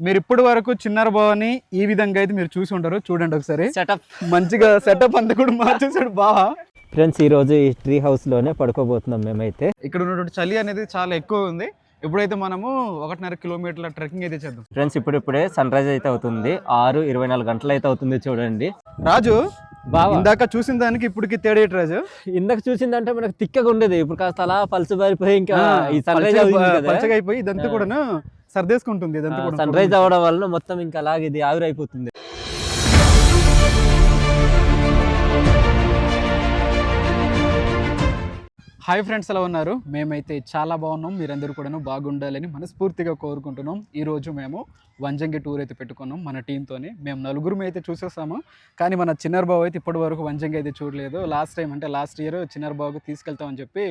మీరు ఇప్పటి వరకు చిన్నర బావని ఈ విధంగా అయితే మీరు చూసి ఉంటారు చూడండి ఒకసారి. సెటప్ మంచిగా సెటప్ అంతా కూడా మార్చేసాడు బావ. ఫ్రెండ్స్ ఈ రోజు ఈ ట్రీ హౌస్లోనే పడుకోబోతున్నాం మేమైతే. ఇక్కడ ఉన్నటువంటి చలి అనేది చాలా ఎక్కువ ఉంది. ఇప్పుడైతే మనము ఒకటిన్నర కిలోమీటర్ల ట్రెక్కింగ్ అయితే చేద్దాం. ఫ్రెండ్స్ ఇప్పుడిప్పుడే సన్ రైజ్ అయితే అవుతుంది. ఆరు ఇరవై నాలుగు గంటలు అయితే అవుతుంది చూడండి. రాజు బావా. ఇందాక చూసిన దానికి ఇప్పటికి తేడేటి రాజు. ఇందాక చూసిందంటే మనకు తిక్కగా ఉండేది. ఇప్పుడు కాస్త అలా పల్సు బారిపోయి ఇంకా ఈ సన్ రైజ్ పలచగా- అయిపోయి ఇదంతా కూడాను సర్దేసుకుంటుంది కూడా సన్ రైజ్ అవ్వడం వల్ల మొత్తం ఇంకా అలాగే ఇది ఆవిరైపోతుంది. హాయ్ ఫ్రెండ్స్ ఎలా ఉన్నారు? మేమైతే చాలా బాగున్నాం. మీరందరూ కూడాను బాగుండాలని మనస్ఫూర్తిగా కోరుకుంటున్నాం. ఈ రోజు మేము వంజంగి టూర్ అయితే పెట్టుకున్నాం మన టీంతోని మేము నలుగురు అయితే చూసేసాము. కానీ మన చిన్నర్ బాబు అయితే ఇప్పటి వరకు వంజంగి అయితే చూడలేదు. లాస్ట్ టైం అంటే లాస్ట్ ఇయర్ చిన్నర్ బాబుకు తీసుకెళ్తామని చెప్పి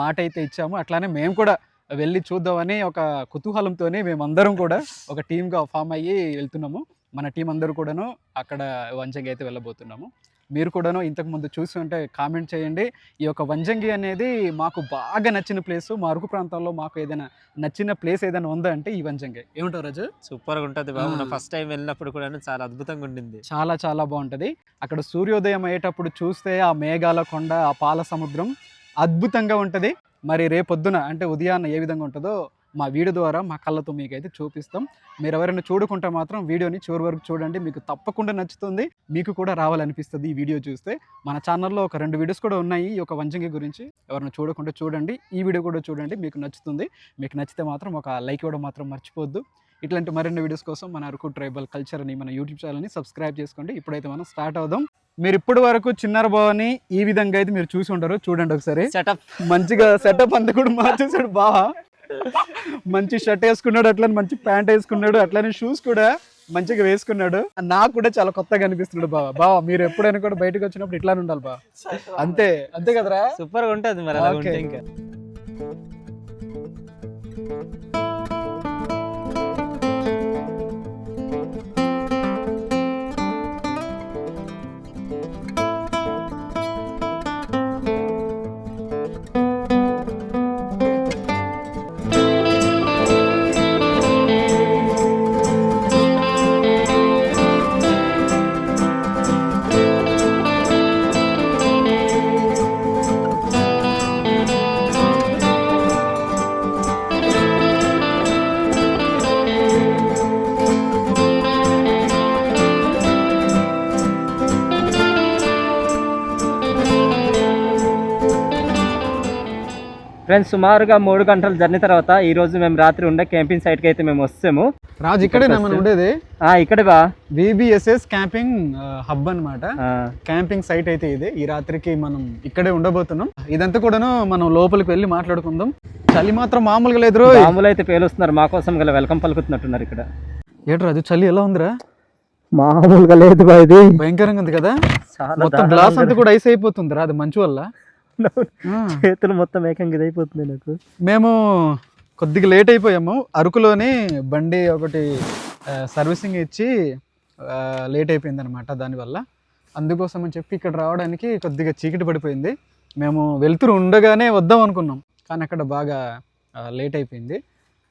మాట అయితే ఇచ్చాము. అట్లానే మేము కూడా వెళ్ళి చూద్దామని ఒక కుతూహలంతోనే మేమందరం కూడా ఒక టీమ్గా ఫామ్ అయ్యి వెళ్తున్నాము. మన టీం అందరూ కూడాను అక్కడ వంజంగి అయితే వెళ్ళబోతున్నాము. మీరు కూడాను ఇంతకు ముందు చూసి ఉంటే కామెంట్ చేయండి. ఈ యొక్క వంజంగి అనేది మాకు బాగా నచ్చిన ప్లేస్. మా అరకు ప్రాంతాల్లో మాకు ఏదైనా నచ్చిన ప్లేస్ ఏదైనా ఉందా అంటే ఈ వంజంగి. ఏమంటారు రాజు? సూపర్గా ఉంటది బాబు. ఫస్ట్ టైం వెళ్ళినప్పుడు కూడా చాలా అద్భుతంగా ఉండింది. చాలా చాలా బాగుంటుంది. అక్కడ సూర్యోదయం అయ్యేటప్పుడు చూస్తే ఆ మేఘాల కొండ ఆ పాల సముద్రం అద్భుతంగా ఉంటుంది. మరి రేపొద్దున అంటే ఉదయాన్న ఏ విధంగా ఉంటుందో మా వీడియో ద్వారా మా కళ్ళతో మీకైతే చూపిస్తాం. మీరు ఎవరైనా చూడకుంటే మాత్రం వీడియోని చివరి వరకు చూడండి. మీకు తప్పకుండా నచ్చుతుంది. మీకు కూడా రావాలనిపిస్తుంది ఈ వీడియో చూస్తే. మన ఛానల్లో ఒక రెండు వీడియోస్ కూడా ఉన్నాయి ఈ యొక్క వంజంగి గురించి. ఎవరైనా చూడకుండా చూడండి. ఈ వీడియో కూడా చూడండి. మీకు నచ్చుతుంది. మీకు నచ్చితే మాత్రం ఒక లైక్ ఇవ్వడం మాత్రం మర్చిపోద్దు ఇట్లాంటి మరిన్ని వీడియోస్ కోసం మన అరకు ట్రైబల్ కల్చర్ అని మన యూట్యూబ్ ఛానల్ని సబ్స్క్రైబ్ చేసుకోండి. ఇప్పుడైతే మనం స్టార్ట్ అవుదాం. మీరు ఇప్పటి వరకు చిన్నర బావని ఈ విధంగా అయితే మీరు చూసి ఉంటారు చూడండి ఒకసారి. సెటప్ మంచిగా సెటప్ అంతా కూడా మార్చేసాడు బావా. మంచి షర్ట్ వేసుకున్నాడు అట్లనే మంచి ప్యాంట్ వేసుకున్నాడు అట్లనే షూస్ కూడా మంచిగా వేసుకున్నాడు. నాకు కూడా చాలా కొత్తగా అనిపిస్తున్నాడు బావ. బావ మీరు ఎప్పుడైనా కూడా బయటకు వచ్చినప్పుడు ఇట్లానే ఉండాలి బా అంతే అంతే కదరా? సూపర్గా ఉంటది మరి. ఉంటే ఇంకా. ఫ్రెండ్స్ సుమారుగా మూడు గంటల జర్నీ తర్వాత ఈ రోజు మేము రాత్రి ఉండే క్యాంపింగ్ సైట్కి అయితే మేము వస్తాము. రాజు ఇక్కడే మనం ఉండేది? ఆ ఇక్కడే బా. విబిఎస్ఎస్ క్యాంపింగ్ హబ్ అన్నమాట. ఆ, క్యాంపింగ్ సైట్ అయితే ఇది. ఈ రాత్రికి మనం ఇక్కడే ఉండబోతున్నాం. ఇదంతా కూడాను మనం లోపలికి వెళ్ళి మాట్లాడుకుందాం. చలి మాత్రం మామూలుగా లేదు రోయ్. బాంబులు అయితే పేలుస్తున్నారు. మా కోసం గల వెల్కమ్ పలుకుతున్నట్టున్నారు ఇక్కడ. ఏడు రాజు చలి ఎలా ఉందిరా? మామూలుగా లేదు బా ఇది. భయంకరంగా ఉంది కదా? మొత్తం గ్లాస్ అంతా కూడా ఐస్ అయిపోతుంది రా అది మంచు వల్ల. చేతులు మొత్తం ఏకంగా ఇదైపోతుంది నాకు. మేము కొద్దిగా లేట్ అయిపోయాము. అరకులోని బండి ఒకటి సర్వీసింగ్ ఇచ్చి లేట్ అయిపోయింది అనమాట దానివల్ల. అందుకోసం అని చెప్పి ఇక్కడ రావడానికి కొద్దిగా చీకటి పడిపోయింది. మేము వెళ్తురు ఉండగానే వద్దాం అనుకున్నాం. కానీ అక్కడ బాగా లేట్ అయిపోయింది.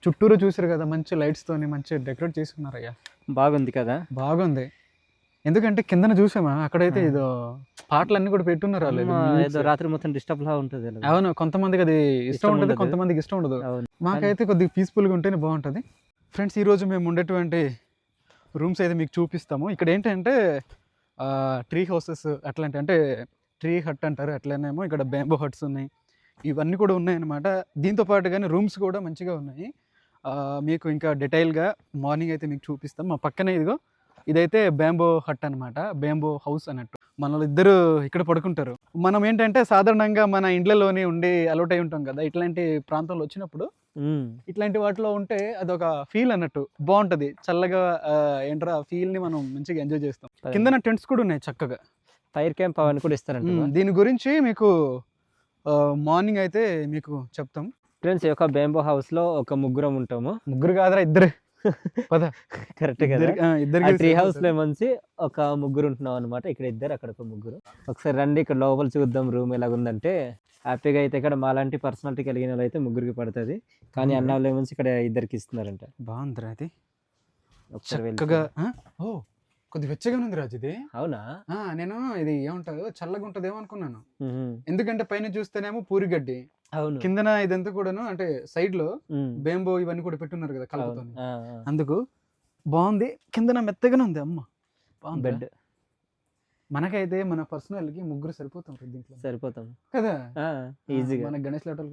చుట్టూరు చూసారు కదా మంచి లైట్స్తోని మంచి డెకరేట్ చేసుకున్నారయ్యా. బాగుంది కదా? బాగుంది. ఎందుకంటే కిందన చూసామా? అక్కడైతే. ఏదో పాటలన్నీ కూడా పెట్టున్నారు ఏదో రాత్రి మొత్తం డిస్టర్బ్ లా ఉంటుంది. అవును కొంతమందికి అది ఇష్టం ఉంటుంది. కొంతమందికి ఇష్టం ఉండదు. మాకైతే కొద్దిగా పీస్ఫుల్గా ఉంటేనే బాగుంటుంది. ఫ్రెండ్స్ ఈరోజు మేము ఉండేటువంటి రూమ్స్ అయితే మీకు చూపిస్తాము. ఇక్కడ ఏంటంటే ట్రీ హౌసెస్ అట్లాంటి అంటే ట్రీ హట్ అంటారు అట్లనేమో ఇక్కడ బ్యాంబో హట్స్ ఉన్నాయి. ఇవన్నీ కూడా ఉన్నాయన్నమాట. దీంతో పాటుగానే రూమ్స్ కూడా మంచిగా ఉన్నాయి. మీకు ఇంకా డీటెయిల్గా మార్నింగ్ అయితే మీకు చూపిస్తాం. మా పక్కనే ఇదిగో ఇదైతే బ్యాంబో హట్ అన్నమాట. బ్యాంబో హౌస్ అన్నట్టు. మన ఇద్దరు ఇక్కడ పడుకుంటారు. మనం ఏంటంటే సాధారణంగా మన ఇండ్లలోనే ఉండి అలౌట్ అయి ఉంటాం కదా ఇట్లాంటి ప్రాంతంలో వచ్చినప్పుడు. ఇట్లాంటి వాటిలో ఉంటే అదొక ఫీల్ అన్నట్టు. బాగుంటది. చల్లగా ఏంట్రా ఫీల్ని మనం మంచిగా ఎంజాయ్ చేస్తాం. కిందన టెంట్స్ కూడా ఉన్నాయి చక్కగా. ఫైర్ క్యాంప్ అవన్నీ కూడా ఇస్తారంట దీని గురించి మీకు మార్నింగ్ అయితే మీకు చెప్తాం. ఫ్రెండ్స్ ఈ యొక్క బేంబో హౌస్లో ఒక ముగ్గురం ఉంటాము. ముగ్గురు కాదురా ఇద్దరు. పద. కరెక్ట్ కదా? ట్రీ హౌస్లో. మంచి ఒక ముగ్గురు ఉంటున్నాం అనమాట ఇక్కడ ఇద్దరు అక్కడ ఒక ముగ్గురు. ఒకసారి రండి ఇక్కడ లోపల చూద్దాం రూమ్ ఎలాగ ఉందంటే హ్యాపీగా అయితే ఇక్కడ మాలాంటి పర్సనాలిటీ కలిగిన వాళ్ళు అయితే ముగ్గురికి పడుతుంది. కానీ? అన్న వాళ్ళు ఏమో ఇక్కడ ఇద్దరికి ఇస్తున్నారంట. బాగుందిరా అది. ఒకసారి చక్కగా? ఓ కొద్ది వెచ్చగానే ఉంది రాజు ఇది. అవునా? ఆ, నేను ఇది ఏముంటుందో చల్లగా ఉంటుందేమో అనుకున్నాను. ఎందుకంటే పైన చూస్తేనేమో పూరిగడ్డి అవును. కిందన ఇదంతా కూడాను అంటే సైడ్లో ఉమ్. బేంబో ఇవన్నీ కూడా పెట్టున్నారు కదా కలుపుతో అవును. ఆ, ఆ. అందుకు బాగుంది. కిందన మెత్తగానే ఉంది అమ్మ. బాగుంది. బెడ్ మనకైతే మన పర్సనల్కి ముగ్గురు సరిపోతాం దీంట్లో. సరిపోతాం. కదా? ఆ, ఈజీగా మన గణేష్ ఇరుకుతాం.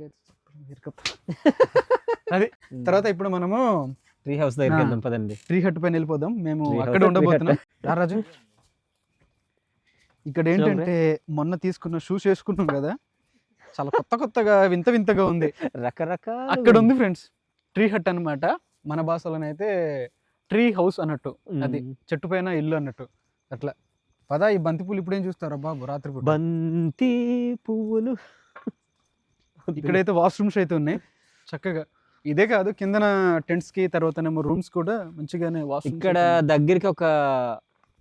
అది తర్వాత ఇప్పుడు మనము ట్రీ హౌస్ దగ్గరికి. వెళ్దాం పదండి. ట్రీ హట్ పైన వెళ్ళిపోదాం. మేము అక్కడ ఉండబోతున్నాం. రాజు. ఇక్కడ ఏంటంటే మొన్న తీసుకున్న షూస్ వేసుకున్నాం కదా. చాలా కొత్త కొత్తగా వింత వింతగా ఉంది. రకరకాల అక్కడ ఉంది ఫ్రెండ్స్ ట్రీ హట్ అన్నమాట. మన భాషలోనైతే ట్రీ హౌస్ అన్నట్టు. అది చెట్టు పైన ఇల్లు అన్నట్టు. అట్లా. పదా ఈ బంతి పూలు ఇప్పుడేం చూస్తారా బాబు? రాత్రి బంతి పువ్వులు ఇక్కడైతే వాష్రూమ్స్ అయితే ఉన్నాయి. చక్కగా. ఇదే కాదు కిందన టెంట్స్కి తర్వాతనేమో రూమ్స్ కూడా మంచిగానే ఇక్కడ దగ్గరికి ఒక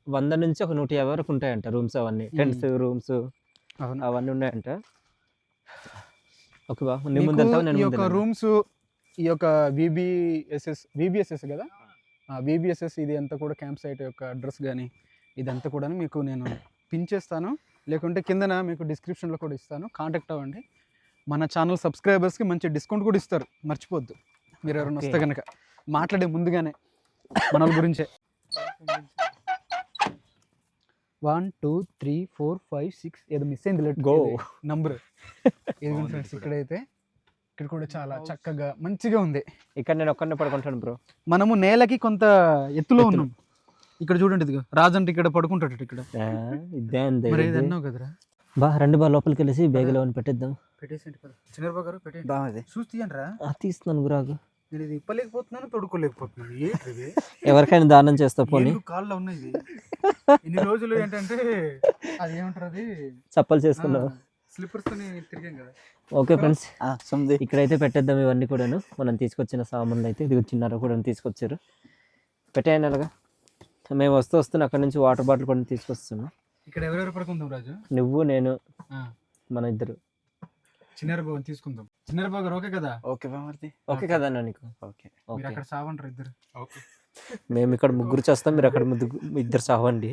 వంద నుంచి ఒక నూట యాభై వరకు ఉంటాయంట రూమ్స్ అవన్నీ. టెంట్స్ రూమ్స్ అవును. అవన్నీ ఉన్నాయంట. ఓకే బా నేను యొక్క? రూమ్స్ ఈ యొక్క విబిఎస్ఎస్ విబిఎస్ఎస్ కదా? విబిఎస్ఎస్ ఇది అంతా కూడా క్యాంప్ సైట్ యొక్క అడ్రస్ కానీ ఇదంతా కూడా మీకు నేను పిన్ చేస్తాను. లేకుంటే కిందన మీకు డిస్క్రిప్షన్లో కూడా ఇస్తాను. కాంటాక్ట్ అవ్వండి. మన ఛానల్ సబ్స్క్రైబర్స్కి మంచి డిస్కౌంట్ కూడా ఇస్తారు. మర్చిపోద్దు మీరు ఎవరైనా వస్తే. కనుక మాట్లాడే ముందుగానే మన గురించే. One two three four five six ఏదో మిస్ అయింది లెట్ Go. నంబర్. ఇది ఫ్రెండ్స్ ఇక్కడైతే ఇక్కడ కూడా చాలా చక్కగా మంచిగా ఉంది. ఇక్కడ నేను ఒక్కనే పడుకుంటాను బ్రో. మనము నేలకి కొంత ఎత్తులో. ఉన్నాం. ఇక్కడ చూడండి ఇదిగో. రాజంటే ఇక్కడ పడుకుంటాడు ఇక్కడ. ఇదే. అన్నావు కదరా? బా రెండు బా లోపలికి వెళ్ళేసి బ్యాగులో పెట్టేద్దాం. చిన్నబాబు గారు పెట్టేయండి. బాగుంది చూసి తీయండి రా ఆ, తీస్తున్నాను గురాగు. నేను ఇది ఇప్పలేకపోతున్నాను ఇది? ఎవరికైనా దానం చేస్తా పోనీ. కాళ్ళలో ఉన్నాయి ఇన్ని రోజులు ఏంటంటే అది ఏమంటారు అది? చప్పలు చేసుకున్నావు. స్లిప్పర్స్ తోని తిరిగాం కదా. ఓకే ఫ్రెండ్స్ ఆ, సుమ్ది ఇక్కడైతే పెట్టేద్దాం ఇవన్నీ కూడాను. మనం తీసుకొచ్చిన సామాన్లు అయితే ఇది చిన్నారు కూడా తీసుకొచ్చారు. పెట్టేయండి అలాగా. మేము వస్తూ వస్తున్న అక్కడ నుంచి వాటర్ బాటిల్ కూడా తీసుకొస్తున్నాం. ఇక్కడ ఎవరెవరు పడుకుందాం రాజు? నువ్వు నేను ఆ, మన ఇద్దరు. చిన్నారి బాబు తీసుకుందాం. చిన్నారి బాబు గారు ఓకే కదా? ఓకే బామర్ది ఓకే కదా అన్న నీకు? ఓకే. మీరు అక్కడ సావంటారు ఇద్దరు. ఓకే. మేము ఇక్కడ ముగ్గురు చేస్తాం మీరు అక్కడ ముగ్గురు ఇద్దరు సావండి.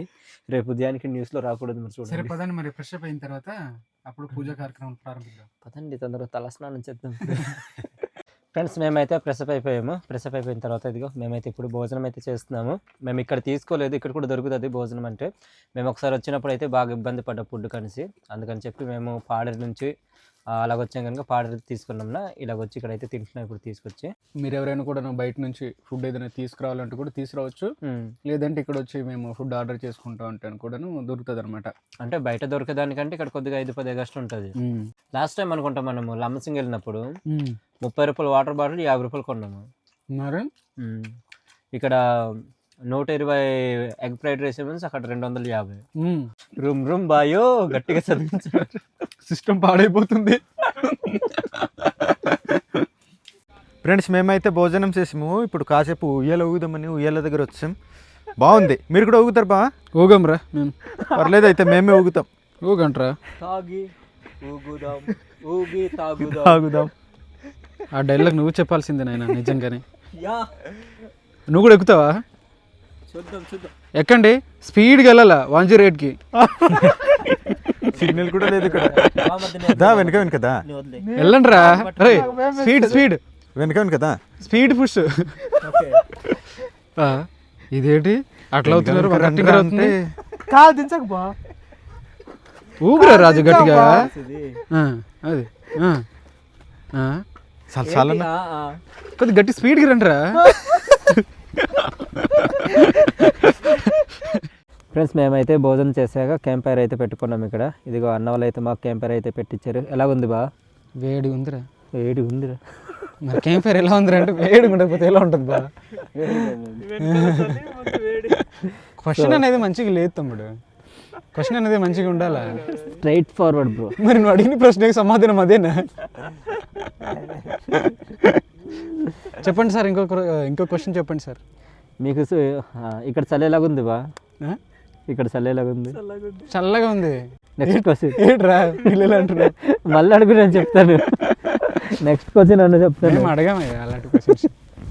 రేపు ఉదయానికి న్యూస్లో రాకూడదు మరి సరే చూడండి పదండి మరి ఫ్రెష్ అప్ అయిన తర్వాత అప్పుడు పూజా కార్యక్రమాలు ప్రారంభిద్దాం. పదండి తొందరగా తలస్నానం చేద్దాం. ఫ్రెండ్స్ మేమైతే ప్రెసప్ అయిపోయాము. ప్రెసప్ అయిపోయిన తర్వాత ఇదిగో మేమైతే ఇప్పుడు భోజనం అయితే చేస్తున్నాము. మేము ఇక్కడ తీసుకోలేదు ఇక్కడ కూడా దొరుకుతుంది భోజనం అంటే. మేము ఒకసారి వచ్చినప్పుడు అయితే బాగా ఇబ్బంది పడ్డ ఫుడ్ కనిసి. అందుకని చెప్పి మేము పాడేరు నుంచి ఆ, అలాగొచ్చాం కనుక పాడేరు తీసుకున్నాంనా ఇలాగొచ్చి ఇక్కడైతే తింటున్నాం ఇప్పుడు తీసుకొచ్చి. మీరు ఎవరైనా కూడా బయట నుంచి ఫుడ్ ఏదైనా తీసుకురావాలంటే కూడా తీసుకురావచ్చు. లేదంటే ఇక్కడ వచ్చి మేము ఫుడ్ ఆర్డర్ చేసుకుంటాం అంటే కూడాను దొరుకుతుంది అనమాట అంటే బయట దొరికేదానికంటే ఇక్కడ కొద్దిగా ఐదు పది ఎగస్ట్ ఉంటుంది. లాస్ట్ టైం అనుకుంటాం మనము లంబసింగ్ వెళ్ళినప్పుడు ముప్పై రూపాయలు వాటర్ బాటిల్ యాభై రూపాయలు కొన్నాము. మరి. ఇక్కడ నూట ఇరవై ఎగ్ ఫ్రైడ్ రైస్ మీన్స్ అక్కడ రెండు వందల యాభై. రూమ్ రూమ్ బాయో గట్టిగా చదివించారు సిస్టమ్ పాడైపోతుంది. ఫ్రెండ్స్ మేమైతే భోజనం చేసాము. ఇప్పుడు కాసేపు ఉయ్యాల ఊగుదామని ఉయ్యాల దగ్గర వచ్చాం. బాగుంది. మీరు కూడా ఊగుతారు బా? ఊగం రా మేము పర్లేదు అయితే మేమే ఊగుతాం. ఊగంట్రా తాగి ఊగుదాం ఊగి తాగుదాం. తాగుదాం. ఆ డైలాగ్ నువ్వు చెప్పాల్సిందే నాయన నిజంగానే. యా. నువ్వు కూడా ఎక్కుతావా? ఎక్కండి. స్పీడ్గా వెళ్ళాలా వన్ జీరో ఎయిట్కి. సిగ్నల్ కూడా లేదు ఇక్కడ. దా వెనక వెనక దా. వెళ్ళండి రా స్పీడ్ స్పీడ్. వెనక వెనక. దా. Speed push. ఇదేంటి? అట్లా అవుతున్నారు కాలు దించక బా. ఊగురా రాజు గట్టిగా. ఆ, అది. ఆ, ఆ. చాలా చాలా కొద్ది గట్టి స్పీడ్కి రండి రా ఫ్రెండ్స్ మేమైతే భోజనం చేశాక క్యాంప్ ఫైర్ అయితే పెట్టుకున్నాం ఇక్కడ. ఇదిగో అన్న వాళ్ళు అయితే మాకు క్యాంప్ ఫైర్ అయితే పెట్టించారు ఎలా ఉంది బా? వేడి ఉందిరా. వేడి ఉందిరా. మరి కేమ్ ఫైర్ ఎలా ఉందిరా అంటే వేడి ఉండకపోతే ఎలా ఉంటుంది బా? క్వశ్చన్ అనేది మంచిగా లేదు తమ్ముడు. క్వశ్చన్ అనేది మంచిగా ఉండాలా? స్ట్రైట్ ఫార్వర్డ్ బ్రో మరి నువ్వు అడిగిన ప్రశ్నకి సమాధానం అదేనా? చెప్పండి సార్ ఇంకో ఇంకో క్వశ్చన్ చెప్పండి సార్. మీకు ఇక్కడ చలి ఎలాగుంది బా? ఇక్కడ చలి ఎలాగుంది చల్లగా ఉంది. నెక్స్ట్ క్వశ్చన్ ఏంట్రా పిల్లలు అంటున్నారు. మళ్ళీ అడుగు నేను చెప్తాను. నెక్స్ట్ క్వశ్చన్ అన్న చెప్తాను. మేము అడగామయ్యా అలాంటి క్వశ్చన్స్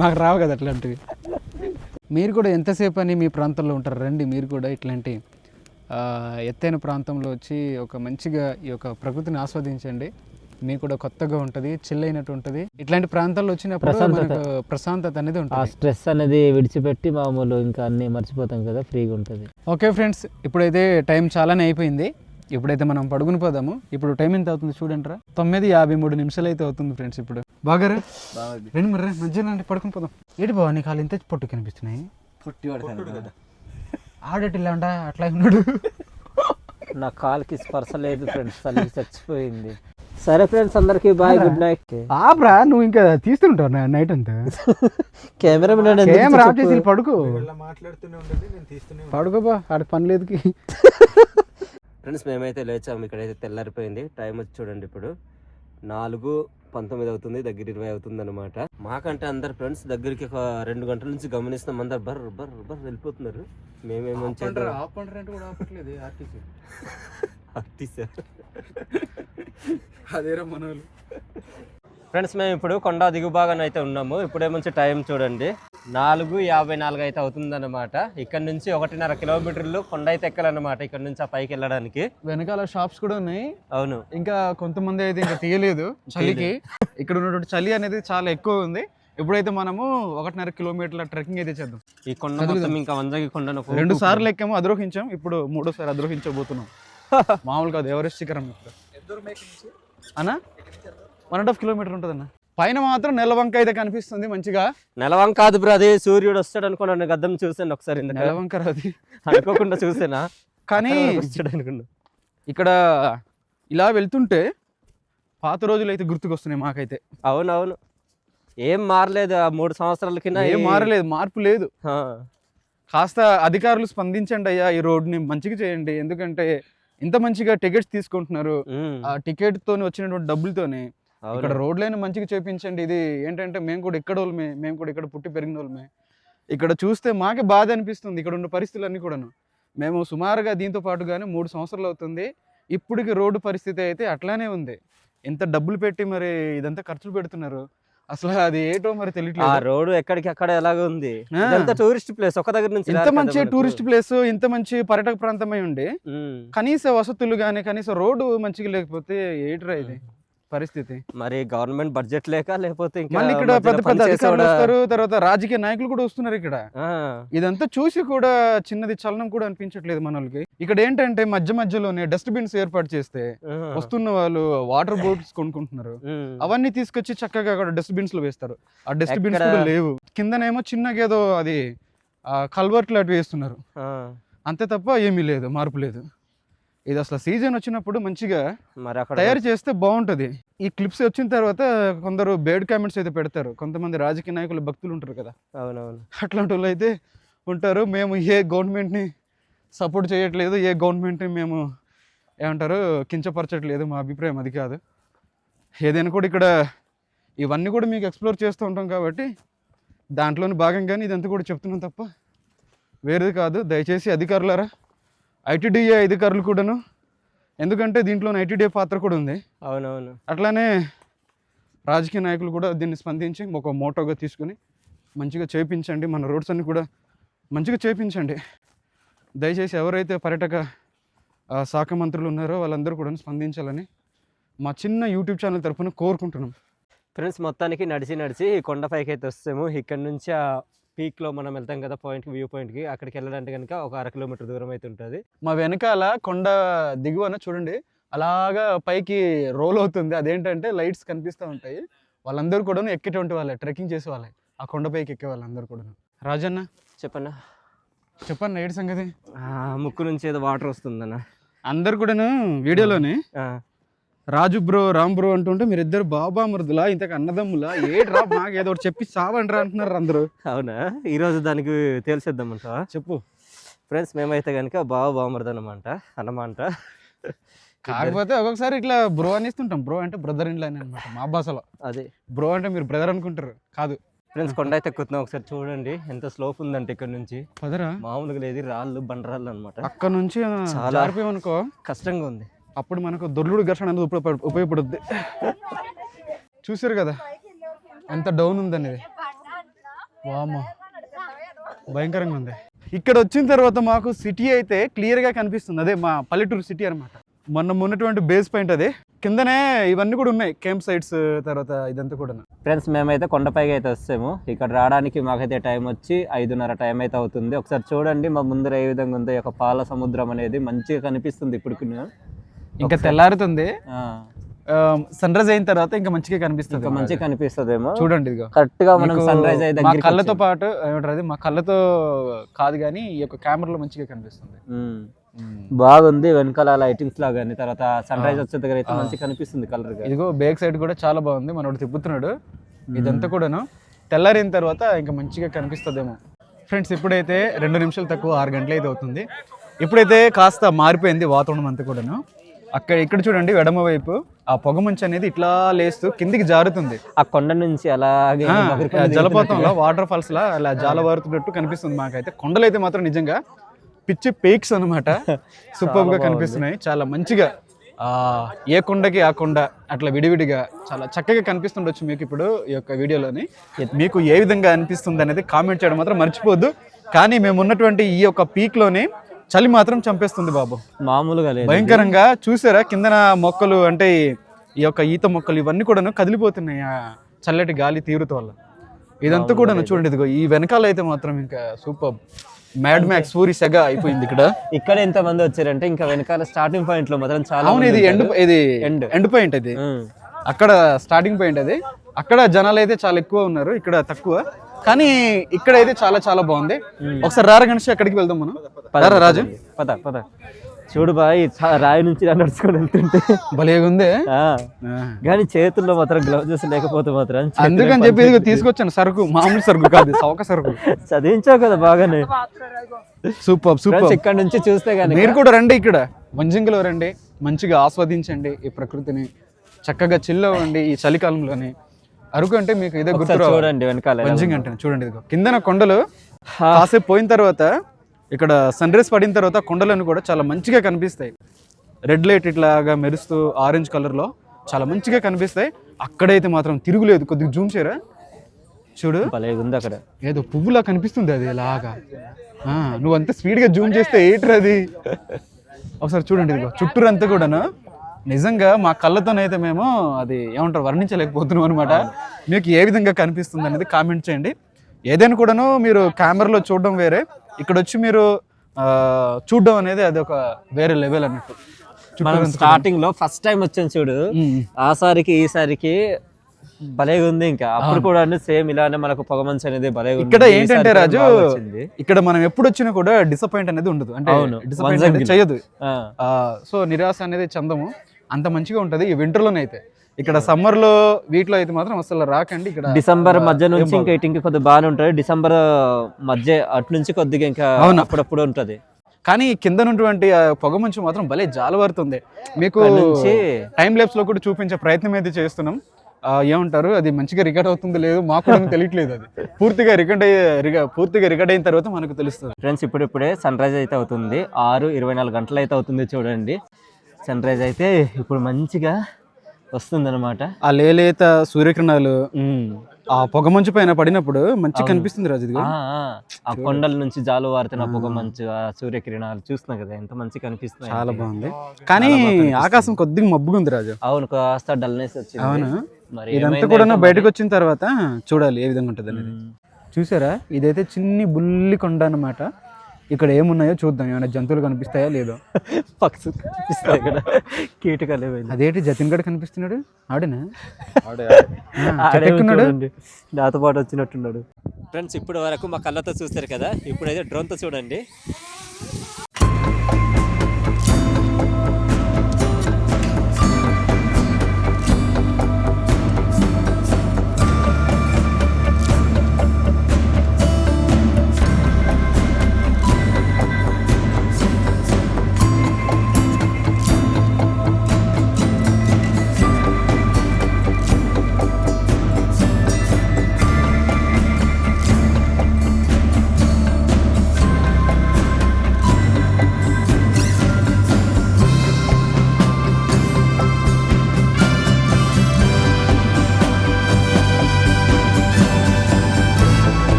మాకు రావు కదా అట్లాంటివి. మీరు కూడా ఎంతసేపు అని మీ ప్రాంతంలో ఉంటారు? రండి మీరు కూడా ఇట్లాంటి ఎత్తైన ప్రాంతంలో వచ్చి ఒక మంచిగా ఈ యొక్క ప్రకృతిని ఆస్వాదించండి. మీకు కూడా కొత్తగా ఉంటుంది చిల్ అయినట్టు ఉంటుంది. ఇట్లాంటి ప్రాంతాల్లో వచ్చినప్పుడు ప్రశాంతత. మనకు ప్రశాంతత అనేది ఆ ఉంటుంది. స్ట్రెస్ అనేది విడిచిపెట్టి మామూలు ఇంకా అన్ని మర్చిపోతాం కదా ఫ్రీగా ఉంటుంది. ఓకే ఫ్రెండ్స్ ఇప్పుడైతే టైం చాలానే అయిపోయింది. ఇప్పుడైతే మనం పడుకుని పోదాము. ఇప్పుడు టైం ఎంత అవుతుంది చూడండి రా తొమ్మిది యాభై మూడు నిమిషాలు అయితే అవుతుంది ఫ్రెండ్స్ ఇప్పుడు. బాగా రెండు మరి మంచిగా పడుకుని పోదాం. ఏంటి బావ నీ కాలు ఎంత పొట్టు కనిపిస్తున్నాయి? ఆడేటిలా ఉండా అట్లా ఉన్నాడు. నా కాలుకి స్పర్శ లేదు ఫ్రెండ్స్ తల్లి చచ్చిపోయింది. సరే ఫ్రెండ్స్ అందరికి బాయ్ గుడ్ నైట్. ఆబ్రా నువ్వు ఇంకా తీస్తుంటావు నైట్ అంతా? కెమెరా కెమెరా ఆఫ్ చేసి పడుకో. మాట్లాడుతూనే ఉండండి నేను తీస్తూనే పడుకోబా ఆడ పని లేదుకి ఫ్రెండ్స్ మేమైతే లేచాము ఇక్కడైతే తెల్లారిపోయింది. టైం వచ్చి చూడండి ఇప్పుడు. నాలుగు పంతొమ్మిది అవుతుంది దగ్గర ఇరవై అవుతుంది అనమాట మాకంటే అందరు ఫ్రెండ్స్ దగ్గరికి ఒక రెండు గంటల నుంచి గమనిస్తాం అందరు బర్ బర్ బర్ వెళ్ళిపోతున్నారు. మేమేమో అదేరా మన ఫ్రెండ్స్ మేము ఇప్పుడు కొండ దిగు భాగాన అయితే ఉన్నాము. ఇప్పుడే మంచి టైం చూడండి. నాలుగు యాభై నాలుగు అయితే అవుతుందన్నమాట. ఇక్కడ నుంచి ఒకటిన్నర కిలోమీటర్లు కొండ అయితే ఎక్కాలన్నమాట ఇక్కడ నుంచి ఆ పైకి వెళ్ళడానికి. వెనకాల షాప్స్ కూడా ఉన్నాయి. అవును. ఇంకా కొంతమంది అయితే ఇంకా తీయలేదు చలికి. ఇక్కడ ఉన్నటువంటి చలి అనేది చాలా ఎక్కువ ఉంది. ఇప్పుడైతే మనము ఒకటిన్నర కిలోమీటర్ల ట్రెక్కింగ్ అయితే చేద్దాం. ఈ కొండ మొత్తం ఇంకా వంజగి కొండను రెండు సార్లు ఎక్కాము అధిరోహించాం ఇప్పుడు మూడోసారి అధిరోహించబోతున్నాం మామూలు కాదు ఎవరెస్ట్ శిఖరం ఇప్పుడు అన్నా? వన్ అండ్ హాఫ్ కిలోమీటర్ ఉంటుంది అన్న పైన మాత్రం నెలవంక అయితే కనిపిస్తుంది మంచిగా. నెలవం కాదు బ్రో అది సూర్యుడు వస్తాడు అనుకున్నాను గద్దం చూసాను ఒకసారి. నెలవంక రాది. అనుకోకుండా చూసానా? కానీ అనుకున్నా ఇక్కడ ఇలా వెళ్తుంటే పాత రోజులు అయితే గుర్తుకొస్తున్నాయి మాకైతే. అవునవును. ఏం మారలేదు ఆ మూడు సంవత్సరాల కింద ఏం మారలేదు మార్పు లేదు. కాస్త అధికారులు స్పందించండి అయ్యా ఈ రోడ్ని మంచిగా చేయండి. ఎందుకంటే ఇంత మంచిగా టికెట్స్ తీసుకుంటున్నారు. ఆ టికెట్ తోని వచ్చినటువంటి డబ్బులతోనే ఇక్కడ రోడ్లైనా మంచిగా చేపించండి. ఇది ఏంటంటే మేము కూడా ఇక్కడ వాళ్ళమే మేము కూడా ఇక్కడ పుట్టి పెరిగిన వాళ్ళమే. ఇక్కడ చూస్తే మాకే బాధ అనిపిస్తుంది. ఇక్కడ ఉన్న పరిస్థితులన్నీ కూడాను. మేము సుమారుగా దీంతో పాటుగానే మూడు సంవత్సరాలు అవుతుంది. ఇప్పటికి రోడ్డు పరిస్థితి అయితే అట్లానే ఉంది. ఎంత డబ్బులు పెట్టి మరి ఇదంతా ఖర్చులు పెడుతున్నారు. అసలు అది ఏటో మరి ఆ తెలియట్లేదు. రోడ్డు ఎక్కడికి అక్కడ ఎలాగ ఉంది. ఆ. ఇదంతా టూరిస్ట్ ప్లేస్. ఒక దగ్గర నుంచి ఇంత మంచి. టూరిస్ట్ ప్లేస్ ఇంత మంచి పర్యాటక ప్రాంతమై ఉండి. కనీస వసతులు కానీ కనీస రోడ్డు మంచిగా లేకపోతే ఏట్రా ఇది? పరిస్థితి మరి గవర్నమెంట్ బడ్జెట్ లేక లేకపోతే మళ్ళీ ఇక్కడ పెద్ద పెద్ద అధికారులు? వస్తారు తర్వాత రాజకీయ నాయకులు కూడా వస్తున్నారు ఇక్కడ ఇదంతా చూసి కూడా చిన్నది చలనం కూడా అనిపించట్లేదు మన వాళ్ళకి ఇక్కడ ఏంటంటే మధ్య మధ్యలోనే డస్ట్ బిన్స్ ఏర్పాటు చేస్తే. వస్తున్న వాళ్ళు వాటర్ బాటిల్స్ కొనుక్కుంటున్నారు. అవన్నీ తీసుకొచ్చి చక్కగా అక్కడ డస్ట్ బిన్స్లో వేస్తారు ఆ డస్ట్ బిన్స్? కూడా లేవు కిందనేమో చిన్నగా ఏదో అది కల్వర్ట్లు అటు వేస్తున్నారు. అంతే తప్ప ఏమీ లేదు మార్పు లేదు ఇది అసలు సీజన్ వచ్చినప్పుడు మంచిగా మరి అక్కడ తయారు చేస్తే బాగుంటది. ఈ క్లిప్స్ వచ్చిన తర్వాత కొందరు బేడ్ కామెంట్స్ అయితే పెడతారు. కొంతమంది రాజకీయ నాయకులు భక్తులు ఉంటారు కదా. అవునవును. అట్లాంటి వాళ్ళు అయితే ఉంటారు. మేము ఏ గవర్నమెంట్ని సపోర్ట్ చేయట్లేదు ఏ గవర్నమెంట్ని మేము ఏమంటారు కించపరచట్లేదు మా అభిప్రాయం అది కాదు. ఏదైనా కూడా ఇక్కడ ఇవన్నీ కూడా మీకు ఎక్స్ప్లోర్ చేస్తూ ఉంటాం కాబట్టి దాంట్లోని భాగంగానే ఇదంతా కూడా చెప్తున్నాం తప్ప వేరేది కాదు. దయచేసి అధికారులారా ఐటీడీఏ అధికారులు కూడాను. ఎందుకంటే దీంట్లో ఐటీడీఏ పాత్ర కూడా ఉంది. అవునవును. అట్లానే రాజకీయ నాయకులు కూడా దీన్ని స్పందించి ఒక మోటోగా తీసుకుని మంచిగా చేపించండి. మన రోడ్స్ అన్ని కూడా మంచిగా చేపించండి. దయచేసి ఎవరైతే పర్యాటక శాఖ మంత్రులు ఉన్నారో వాళ్ళందరూ కూడా స్పందించాలని మా చిన్న యూట్యూబ్ ఛానల్ తరఫున కోరుకుంటున్నాం. ఫ్రెండ్స్ మొత్తానికి నడిచి నడిచి కొండపైకి అయితే వస్తాము. ఇక్కడ నుంచి ఆ పీక్లో మనం వెళ్తాం కదా పాయింట్కి వ్యూ పాయింట్కి అక్కడికి వెళ్ళడానికి కనుక ఒక అర కిలోమీటర్ దూరం అయితే ఉంటుంది. మా వెనకాల కొండ దిగువన చూడండి అలాగా పైకి రోల్ అవుతుంది. అదేంటంటే లైట్స్ కనిపిస్తూ ఉంటాయి. వాళ్ళందరూ కూడా ఎక్కేటువంటి వాళ్ళే ట్రెక్కింగ్ చేసే వాళ్ళే. ఆ కొండపైకి ఎక్కే వాళ్ళందరూ కూడా రాజన్న? చెప్పన్నా. చెప్పన్న ఏడు సంగతి? ఆ, ముక్కు నుంచి ఏదో వాటర్ వస్తుందన్న. అందరు కూడాను వీడియోలోనే ఆ, రాజు బ్రో రామ్ బ్రో అంటుంటే మీరిద్దరు బాబా మరుదులా ఇంతకు అన్నదమ్ములా? ఏట్రా మాకు ఏదో ఒకటి చెప్పి సావండ్రా అంటున్నారు అందరూ. అవునా? ఈరోజు దానికి తేల్చేద్దామంటావా చెప్పు. ఫ్రెండ్స్ మేమైతే కనుక బావ బామర్ది అనమాట అన్నమాట. కాకపోతే ఒక్కొక్కసారి ఇట్లా బ్రో అనేస్తుంటాం. బ్రో అంటే బ్రదర్ ఇన్ లైన్ అనమాట మా భాషలో. అదే. బ్రో అంటే మీరు బ్రదర్ అనుకుంటారు కాదు. ఫ్రెండ్స్ కొండ అయితే ఎక్కుతున్నాం. ఒకసారి చూడండి ఎంత స్లోప్ ఉందంటే ఇక్కడ నుంచి. పదరా? మామూలుగా లేదు రాళ్ళు బండరాళ్ళు అనమాట అక్కడ నుంచి చాలా. జారిపోయామనుకో? కష్టంగా ఉంది. అప్పుడు మనకు దొర్లుడు ఘర్షణ అనేది ఉపయోగపడుద్ది. చూసారు కదా? ఎంత డౌన్ ఉందనేది వామా భయంకరంగా ఉంది. ఇక్కడ వచ్చిన తర్వాత మాకు సిటీ అయితే క్లియర్గా కనిపిస్తుంది. అదే మా పల్లెటూరు సిటీ అన్నమాట. మొన్న ఉన్నటువంటి బేస్ పాయింట్ అదే. కిందనే ఇవన్నీ కూడా ఉన్నాయి. క్యాంప్ సైట్స్ తర్వాత ఇదంతా కూడా ఫ్రెండ్స్ మేమైతే కొండపైకి అయితే వస్తాము ఇక్కడ రావడానికి మాకైతే టైం వచ్చి ఐదున్నర టైం అయితే అవుతుంది. ఒకసారి చూడండి మా ముందర ఏ విధంగా ఉందో. ఈ పాల సముద్రం అనేది మంచిగా కనిపిస్తుంది ఇప్పుడు ఇంకా తెల్లారుతుంది. సన్ రైజ్ అయిన తర్వాత ఇంకా మంచిగా కనిపిస్తుంది ఇంకా మంచిగా కనిపిస్తుందేమో. చూడండి ఇదిగో. కరెక్ట్గా మనం సన్ రైజ్ అయితే కళ్ళతో. పాటు ఏమంటారు మా కళ్ళతో కాదు కానీ ఈ యొక్క కెమెరాలో మంచిగా కనిపిస్తుంది. బాగుంది వెనకాల లైటింగ్స్ లాగా తర్వాత సన్ రైజ్ వచ్చే దగ్గర అయితే. మంచిగా కనిపిస్తుంది కలర్గా. ఇదిగో బ్యాక్ సైడ్ కూడా చాలా బాగుంది. మనోడు తిప్పుతున్నాడు. ఇదంతా కూడాను తెల్లారిన తర్వాత ఇంకా మంచిగా కనిపిస్తుందేమో. ఫ్రెండ్స్ ఇప్పుడైతే రెండు నిమిషాలు తక్కువ ఆరు గంటలు అయితే అవుతుంది. ఇప్పుడైతే కాస్త మారిపోయింది వాతావరణం అంతా కూడాను. అక్కడ ఇక్కడ చూడండి ఎడమ వైపు ఆ పొగ మంచు అనేది ఇట్లా లేస్తూ కిందికి జారుతుంది. ఆ కొండ నుంచి అలాగే జలపాతంలో వాటర్ ఫాల్స్ లా అలా జాలవారుతున్నట్టు కనిపిస్తుంది మాకైతే. కొండలు అయితే మాత్రం నిజంగా పిచ్చి పేక్స్ అనమాట సూపర్గా కనిపిస్తున్నాయి. చాలా మంచిగా ఆ ఏ కొండకి ఆ కొండ అట్లా విడివిడిగా చాలా చక్కగా కనిపిస్తుండొచ్చు మీకు ఇప్పుడు ఈ యొక్క వీడియోలోని. మీకు ఏ విధంగా అనిపిస్తుంది అనేది కామెంట్ చేయడం మాత్రం మర్చిపోవద్దు కానీ మేము ఉన్నటువంటి ఈ యొక్క పీక్లోనే చలి మాత్రం చంపేస్తుంది బాబు. మామూలుగా లేదు. భయంకరంగా చూసారా? కిందన మొక్కలు అంటే ఈ యొక్క ఈత మొక్కలు ఇవన్నీ కూడాను కదిలిపోతున్నాయి ఆ చల్లటి గాలి తీవ్రత వల్ల. ఇదంతా కూడా చూడండి ఇదిగో ఈ వెనకాల అయితే మాత్రం ఇంకా సూపర్. మ్యాడ్ మ్యాక్స్ సూరి సెగ అయిపోయింది ఇక్కడ. ఇక్కడ ఎంత మంది వచ్చారంటే ఇంకా వెనకాల స్టార్టింగ్ పాయింట్లో మాత్రం చాలా అవును ఇది ఎండ్. ఇది End. ఎండ్ పాయింట్ ఇది. అక్కడ స్టార్టింగ్ పాయింట్ అది. అక్కడ జనాలు అయితే చాలా ఎక్కువ ఉన్నారు ఇక్కడ తక్కువ. కానీ ఇక్కడ అయితే చాలా చాలా బాగుంది. ఒకసారి రారా గణేష్ అక్కడికి వెళ్దాం మనం. రారా రాజు? పద పద. చూడు బాయ్ రాయి నుంచి నడుచుకొని వెళ్తుంటే. భలేగా ఉంది. కానీ చేతుల్లో మాత్రం గ్లౌజెస్ లేకపోతే మాత్రం అందుకని చెప్పి ఇదిగో తీసుకొచ్చాను సరుకు మామూలు సరుకు కాదు సౌక సరుకు. చదివించావు కదా బాగానే. Super super. ఇక్కడ నుంచి చూస్తే కానీ మీరు కూడా రండి ఇక్కడ. వంజంగిలో రండి. మంచిగా ఆస్వాదించండి ఈ ప్రకృతిని. చక్కగా చిల్ అవ్వండి ఈ చలికాలంలోని. అరకు అంటే మీకు ఇదే గుర్తు. చూడండి వెనకాల వంజింగ్ అంటే చూడండి ఇదిగో. కిందన కొండలు. కాసేపు పోయిన తర్వాత ఇక్కడ సన్ రైజ్ పడిన తర్వాత కొండలను కూడా చాలా మంచిగా కనిపిస్తాయి. రెడ్ లైట్ ఇట్లాగా మెరుస్తూ ఆరెంజ్ కలర్లో చాలా మంచిగా కనిపిస్తాయి. అక్కడైతే మాత్రం తిరుగులేదు. కొద్దిగా జూమ్ చేయరా? చూడు. ఉంది అక్కడ. ఏదో పువ్వులా కనిపిస్తుంది అది ఇలాగా. ఆ, నువ్వు అంత స్పీడ్గా జూమ్ చేస్తే ఏంట్రా అది? ఒకసారి చూడండి ఇదిగో. చుట్టూరంతా కూడాను? నిజంగా మా కళ్ళతోనైతే మేము అది ఏమంటారు వర్ణించలేకపోతున్నాం అనమాట మీకు ఏ విధంగా కనిపిస్తుంది అనేది కామెంట్ చేయండి. ఏదైనా కూడాను మీరు కెమెరాలో చూడడం వేరే. ఇక్కడ వచ్చి మీరు చూడడం అనేది అది ఒక వేరే లెవెల్ అన్నట్టు. మనం స్టార్టింగ్లో ఫస్ట్ టైం వచ్చాను చూడు. ఆ సారికి ఈ సారికి భలేగా ఉంది ఇంకా అప్పుడు కూడా సేమ్ ఇలానే మనకు పొగమంచు అనేది ఉంది. ఇక్కడ ఏంటంటే రాజు. ఇక్కడ మనం ఎప్పుడు వచ్చినా కూడా డిసప్పాయింట్ అనేది ఉండదు అంటే. డిసప్పాయింట్. చేయదు సో నిరాశ అనేది చందము అంత మంచిగా ఉంటుంది ఈ వింటర్లోనే అయితే ఇక్కడ summer లో వీటిలో అయితే మాత్రం అసలు రాకండి ఇక్కడ డిసెంబర్ మధ్య నుంచి ఇంకా. ఇటు ఇంకా కొద్దిగా బాగానే ఉంటుంది డిసెంబర్ మధ్య అటు నుంచి కొద్దిగా ఇంకా అవును. అప్పుడప్పుడు ఉంటది కానీ కింద ఉన్నటువంటి పొగ మంచు మాత్రం భలే జాలవారుతుంది మీకు టైం లో కూడా చూపించే ప్రయత్నం అయితే చేస్తున్నాం ఏమంటారు? అది మంచిగా రికార్డ్ అవుతుందో లేదో? మాకు తెలియట్లేదు అది. పూర్తిగా రికార్డ్ అయ్యే పూర్తిగా రికార్డ్ అయిన తర్వాత మనకు తెలుస్తుంది. ఫ్రెండ్స్ ఇప్పుడిప్పుడే సన్ రైజ్ అయితే అవుతుంది. ఆరు ఇరవై నాలుగు గంటలు అయితే అవుతుంది చూడండి. సన్ రైజ్ అయితే ఇప్పుడు మంచిగా వస్తుంది అనమాట ఆ లేలేత సూర్యకిరణాలు ఆ పొగ మంచు పైన పడినప్పుడు మంచిగా కనిపిస్తుంది రాజు ఆ కొండల నుంచి జాలు వారుతున్న పొగ మంచు ఆ సూర్యకిరణాలు చూస్తున్నా కదా ఎంత మంచి కనిపిస్తున్నాయి చాలా బాగుంది. కానీ ఆకాశం కొద్దిగా మబ్బుగా ఉంది రాజు. అవును కాస్త డల్నెస్ వచ్చింది. అవును? మరి ఇదంతా కూడా బయటకు వచ్చిన తర్వాత చూడాలి ఏ విధంగా ఉంటుంది అనేది. చూసారా? ఇదైతే చిన్ని బుల్లి కొండ అన్నమాట. ఇక్కడ ఏమున్నాయో చూద్దాం. ఏమైనా జంతువులు కనిపిస్తాయా? లేదో. పక్షులు కనిపిస్తాయి ఇక్కడ. కీటకాలు ఏమైనా అదేంటి? జతిన్ గడ్ కనిపిస్తున్నాడు? ఆడేనా? చూడండి. నాతో పాటు వచ్చినట్టున్నాడు. ఫ్రెండ్స్ ఇప్పుడు వరకు మా కళ్ళతో చూస్తారు కదా? ఇప్పుడైతే డ్రోన్తో చూడండి.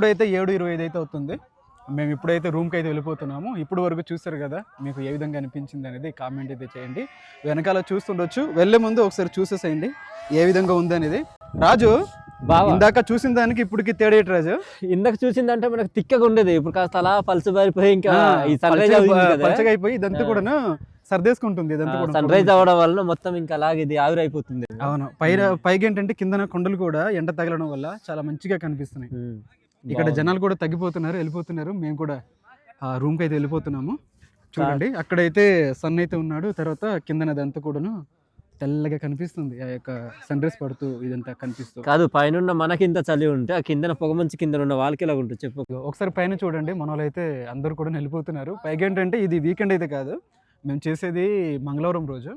ఇప్పుడైతే ఏడు ఇరవై ఐదు అయితే అవుతుంది. మేము ఇప్పుడైతే రూమ్కి అయితే వెళ్ళిపోతున్నాము. ఇప్పుడు వరకు చూస్తారు కదా మీకు ఏ విధంగా అనిపించింది అనేది కామెంట్ అయితే చేయండి. వెనకాల చూస్తుండొచ్చు. వెళ్ళే ముందు ఒకసారి చూసేసేయండి ఏ విధంగా ఉంది అనేది. రాజు బాగా ఇందాక చూసిన దానికి ఇప్పటికి తేడా రాజు. ఇందాక చూసిందంటే మనకు తిక్కగా ఉండేది. ఇప్పుడు కాస్త అలా పల్సు బారిపోయి ఇంకా ఈ పలచగా- అయిపోయి ఇదంతా ఆ. కూడాను సర్దేసుకుంటుంది ఇదంతా కూడా సన్ రైజ్ అవ్వడం వల్ల మొత్తం ఇంకా అలాగే ఇది ఆవిరైపోతుంది. అవును. పైన పైగా ఏంటంటే కిందన కొండలు కూడా ఎండ తగలడం వల్ల చాలా మంచిగా కనిపిస్తున్నాయి. ఇక్కడ. జనాలు కూడా తగ్గిపోతున్నారు వెళ్ళిపోతున్నారు. మేము కూడా ఆ రూమ్కి అయితే వెళ్ళిపోతున్నాము. చూడండి అక్కడైతే సన్ అయితే ఉన్నాడు. తర్వాత కిందనదంతా కూడాను తెల్లగా కనిపిస్తుంది. ఆ యొక్క సన్ రైజ్ పడుతూ ఇదంతా కనిపిస్తూ. కాదు పైన మనకింత చలి ఉంటే ఆ కిందన పొగమంచి కింద ఉన్న వాళ్ళకి ఇలా ఉంటుంది చెప్పు? ఒకసారి పైన చూడండి. మన అయితే అందరూ కూడా వెళ్ళిపోతున్నారు. పైగా ఏంటంటే ఇది వీకెండ్ అయితే కాదు. మేము చేసేది మంగళవారం రోజు.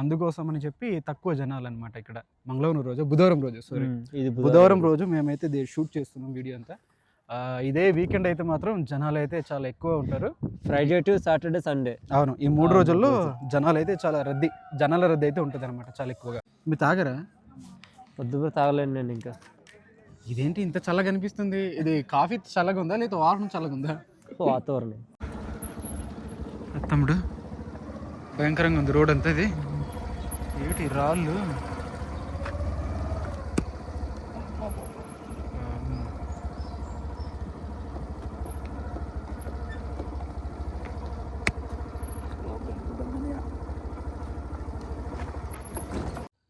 అందుకోసం అని చెప్పి తక్కువ జనాలు అనమాట ఇక్కడ. మంగళవారం రోజు బుధవారం రోజు సారీ బుధవారం రోజు. మేమైతే షూట్ చేస్తున్నాం వీడియో అంతా. ఇదే వీకెండ్ అయితే మాత్రం జనాలు అయితే చాలా ఎక్కువ ఉంటారు. ఫ్రైడే టు సాటర్డే సండే అవును ఈ మూడు రోజుల్లో జనాలు అయితే చాలా రద్దీ జనాల రద్దీ అయితే ఉంటుంది అనమాట చాలా ఎక్కువగా. మీరు తాగరా? పొద్దు కూడా తాగలేను నేను ఇంకా. ఇదేంటి ఇంత చల్లగా అనిపిస్తుంది? ఇది కాఫీ చల్లగా ఉందా? లేదా వాటర్ చల్లగా ఉందా? వాతావరణం. తమ్ముడు భయంకరంగా ఉంది రోడ్ అంతా ఇది. ఏమిటి రాళ్ళు?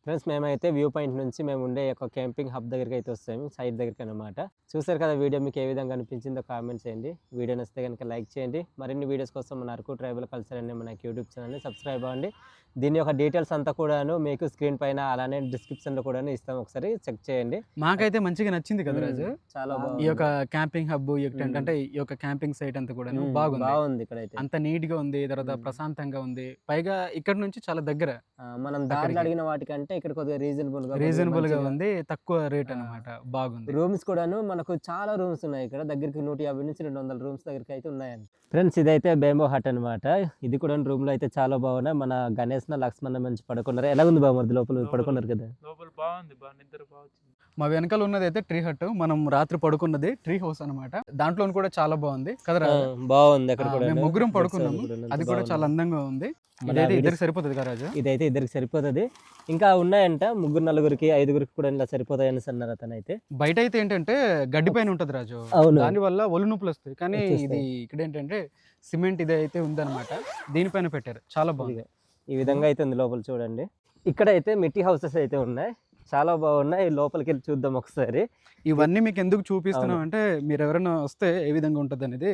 ఫ్రెండ్స్ మేమైతే వ్యూ పాయింట్ నుంచి మేము ఉండే ఒక క్యాంపింగ్ హబ్ దగ్గరికి అయితే వస్తాము సైట్ దగ్గరికి అనమాట చూసారు కదా వీడియో మీకు ఏ విధంగా అనిపించిందో కామెంట్ చేయండి. వీడియో నచ్చితే కనుక లైక్ చేయండి. మరిన్ని వీడియోస్ కోసం మన అరకు ట్రైబల్ కల్చర్ అనే మన యూట్యూబ్ ఛానల్ని సబ్స్క్రైబ్ అవ్వండి. దీని యొక్క డీటెయిల్స్ అంతా కూడాను మీకు స్క్రీన్ పైన అలానే డిస్క్రిప్షన్లో కూడా ఇస్తాం. ఒకసారి చెక్ చేయండి. మాకైతే మంచిగా నచ్చింది కదా రాజు? చాలా ఈ యొక్క క్యాంపింగ్ హబ్. అంటే ఈ యొక్క క్యాంపింగ్ సైట్ అంతా కూడా బాగుంది. బాగుంది ఇక్కడైతే. అంత నీట్గా ఉంది తర్వాత. ప్రశాంతంగా ఉంది. పైగా ఇక్కడ నుంచి చాలా దగ్గర మనం దారిలో అక్కడికి. అడిగిన వాటికంటే ఇక్కడ కొద్దిగా రీజనబుల్గా రీజనబుల్గా ఉంది తక్కువ రేట్ ఆ. అన్నమాట. బాగుంది. రూమ్స్ కూడాను మనకు చాలా రూమ్స్ ఉన్నాయి ఇక్కడ. దగ్గరికి నూట యాభై నుంచి రెండు వందల రూమ్స్ దగ్గరికి అయితే ఉన్నాయండి. ఫ్రెండ్స్ ఇదైతే బేంబో హట్ అన్నమాట. ఇది కూడా రూమ్లో అయితే చాలా బాగున్నాయి. మన గణేష్ లక్ష్మణ మంచి పడుకున్నారు. ఎలా ఉంది బాగుంది లోపల పడుకున్నారు కదా? లోపల బాగుంది బా నిద్ర బాగా వచ్చింది. మా వెనకాల ఉన్నది అయితే ట్రీ హట్ మనం రాత్రి పడుకున్నది ట్రీ హౌస్ అన్నమాట. దాంట్లో కూడా చాలా బాగుంది. కదా ఆ, రాజు? బాగుంది అక్కడ ఆ, కూడా మేము ముగ్గురం పడుకున్నాము. అది కూడా చాలా అందంగా ఉంది. మన ఇదైతే ఇద్దరికి సరిపోతుంది కదా రాజు? ఇదైతే ఇద్దరికి సరిపోతుంది. ఇంకా ఉన్నాయంట ముగ్గురు నలుగురికి ఐదుగురికి కూడా ఇలా సరిపోతాయి అనేసి అన్నారు అతను అయితే బయట అయితే ఏంటంటే గడ్డి పైన ఉంటది రాజు. అవును. దాని వల్ల ఒళ్ళు నొప్పులు వస్తాయి. కానీ వచ్చేస్తాయి. ఇది ఇక్కడ ఏంటంటే సిమెంట్ ఇది అయితే ఉందన్నమాట. దీనిపైన పెట్టారు. చాలా బాగుంది. ఈ విధంగా అయితే ఉంది లోపల చూడండి. ఇక్కడ అయితే మిట్టి హౌసెస్ అయితే ఉన్నాయి. చాలా బాగున్నాయి. లోపలికి వెళ్ళి చూద్దాం ఒకసారి. ఇవన్నీ మీకు ఎందుకు చూపిస్తున్నాం అంటే మీరు ఎవరైనా వస్తే ఏ విధంగా ఉంటుంది అనేది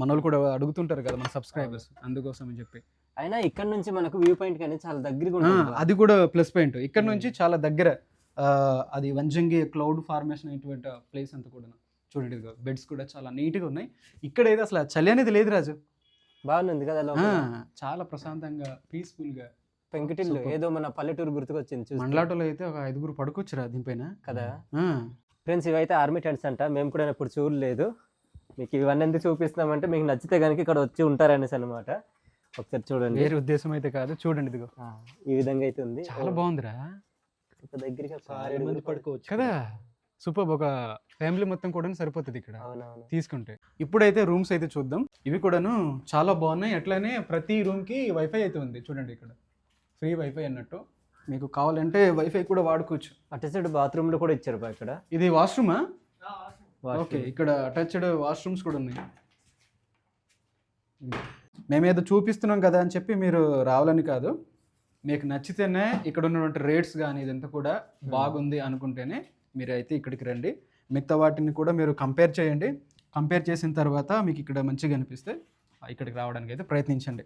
మన వాళ్ళు కూడా అడుగుతుంటారు కదా మన సబ్స్క్రైబర్స్ అందుకోసం అని చెప్పి. అయినా ఇక్కడ నుంచి మనకు వ్యూ పాయింట్ కానీ చాలా దగ్గరగా ఉంటుంది అది కూడా ప్లస్ పాయింట్ ఇక్కడ. నుంచి చాలా దగ్గర. అది వంజంగి క్లౌడ్ ఫార్మేషన్ అయినటువంటి ప్లేస్ అంతా కూడా చూడండి బెడ్స్ కూడా చాలా నీట్గా ఉన్నాయి. ఇక్కడైతే అసలు చలి అనేది లేదు రాజు. బాగుంది కదా చాలా ప్రశాంతంగా peaceful గా పెంకుటిల్లు. ఏదో మన పల్లెటూరు గుర్తుకొచ్చింది. మండలాటలో అయితే ఒక ఐదుగురు పడుకోవచ్చురా దీనిపైన. కదా. ఫ్రెండ్స్ ఇవైతే ఆర్మీ టెంట్స్ అంట. మేము కూడా ఇప్పుడు చూడలేదు. మీకు ఇవన్నీ ఎందుకు చూపిస్తున్నామంటే మీకు నచ్చితే కనుక ఇక్కడ వచ్చి ఉంటారనేసి అనమాట ఒకసారి చూడండి. వేరే ఉద్దేశం అయితే కాదు. చూడండి ఇదిగో. ఈ విధంగా అయితే ఉంది. చాలా బాగుందిరా. ఒక దగ్గరికి పడుకోవచ్చు. కదా. సూపర్. ఒక ఫ్యామిలీ మొత్తం కూడా సరిపోతుంది ఇక్కడ. తీసుకుంటే. ఇప్పుడైతే రూమ్స్ అయితే చూద్దాం. ఇవి కూడాను చాలా బాగున్నాయి. అట్లానే ప్రతి రూమ్కి వైఫై అయితే ఉంది. చూడండి ఇక్కడ. ఫ్రీ వైఫై అన్నట్టు. మీకు కావాలంటే వైఫై కూడా వాడుకోవచ్చు. అటు సైడ్ బాత్రూమ్లో కూడా ఇచ్చారు బా ఇక్కడ. ఇది వాష్రూమా. ఓకే. ఇక్కడ అటాచ్డ్ వాష్రూమ్స్ కూడా ఉన్నాయి. మేమేదో చూపిస్తున్నాం కదా అని చెప్పి మీరు రావాలని కాదు. మీకు నచ్చితేనే ఇక్కడ ఉన్నటువంటి రేట్స్ కానీ ఇదంతా కూడా బాగుంది అనుకుంటేనే మీరు అయితే ఇక్కడికి రండి. మిగతా వాటిని కూడా మీరు కంపేర్ చేయండి. కంపేర్ చేసిన తర్వాత మీకు ఇక్కడ మంచిగా అనిపిస్తే ఇక్కడికి రావడానికి అయితే ప్రయత్నించండి.